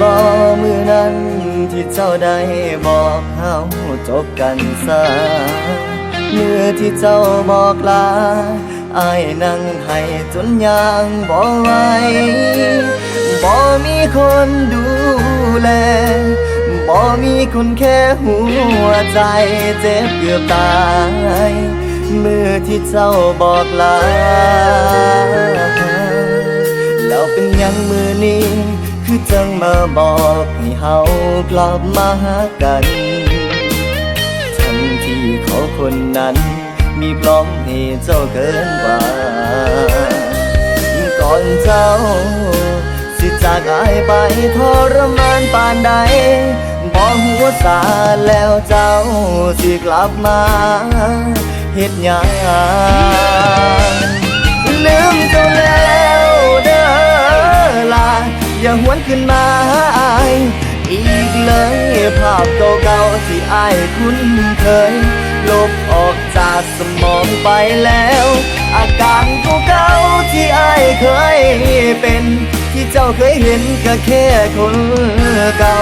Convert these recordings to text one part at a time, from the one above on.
บ่มือนั้นที่เจ้าได้บอกเฮาจบกันซะมือที่เจ้าบอกลาอายนั่งให้จนยางบ่ไหวบ่มีคนดูแลบ่มีคนแค่หัวใจเจ็บเกือบตายมือที่เจ้าบอกลา บอกให้เฮากลับมาหากันทั้งที่เขาคนนั้น มีพร้อมให้เจ้าเกินกว่า ก่อนเจ้า สิจากอายไปทรมานปานใดบอกหัวสาแล้วเจ้าสิกลับมาเฮ็ดหยังลืมเจ้าแล้วเด้อลาอย่าหวนขึ้นมา ภาพเก่าๆที่อายคุ้นเคย ลบออกจากสมองไปแล้ว อาการเก่าๆที่อายเคยเป็น ที่เจ้าเคยเห็นก็แค่คนเก่า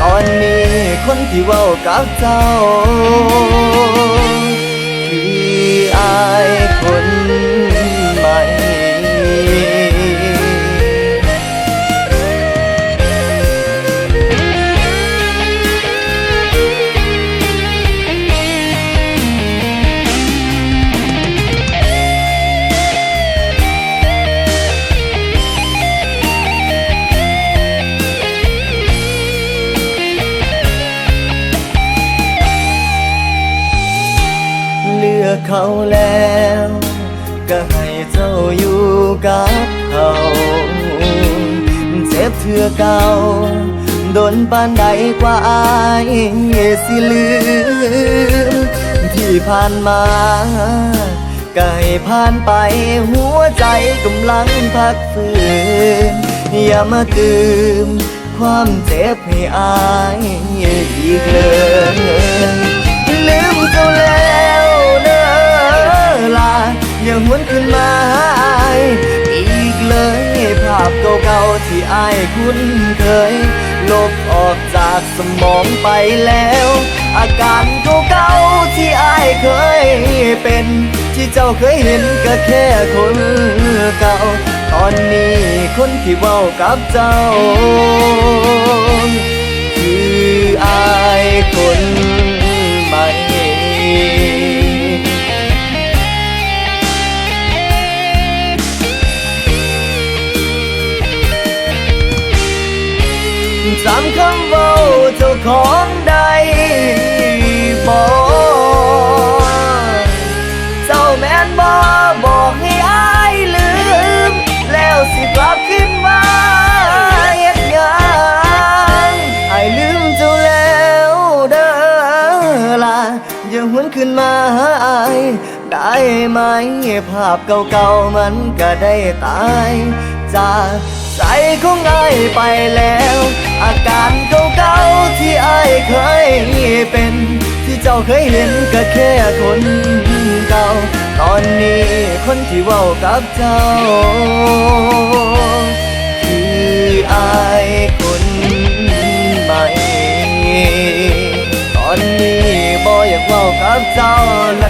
ตอนนี้คนที่เว้ากับเจ้า คืออายคน อเขาแล้ว ก็ให้เจ้าอยู่กับเขาเจ็บเถื่อเก่าโดนปานใดกว่าอายสิลืม ที่ผ่านมาก็ให้ผ่านไปหัวใจกำลังพักฟื้นอย่ามาตืม ความเจ็บให้อายอีกเลยลืมเจ้าแล้ว คุ้นเคย ลบออกจากสมองไปแล้ว อาการเก่าๆที่อายเคยเป็น ที่เจ้าเคยเห็นก็แค่คนเก่า ตอนนี้คนที่เว้ากับเจ้า คืออายคน เจ้าของได้บอกเจ้าแม่นบอบอกให้อายลืม แล้วสิกลับขึ้นมาเฮ็ดหยังอายลืมเจ้าแล้วเด้อล่ะอย่าหวนขึ้นมาหาอายได้ไหมภาพเก่าๆมันก็ได้ตาย จาใจของอายไปแล้ว อาการเก่าๆที่ไอเคยเป็น ที่เจ้าเคยเห็นก็แค่คนเก่า ตอนนี้คนที่เว้ากับเจ้า คือไอคนใหม่ ตอนนี้บ่อยากเว้ากับเจ้าละ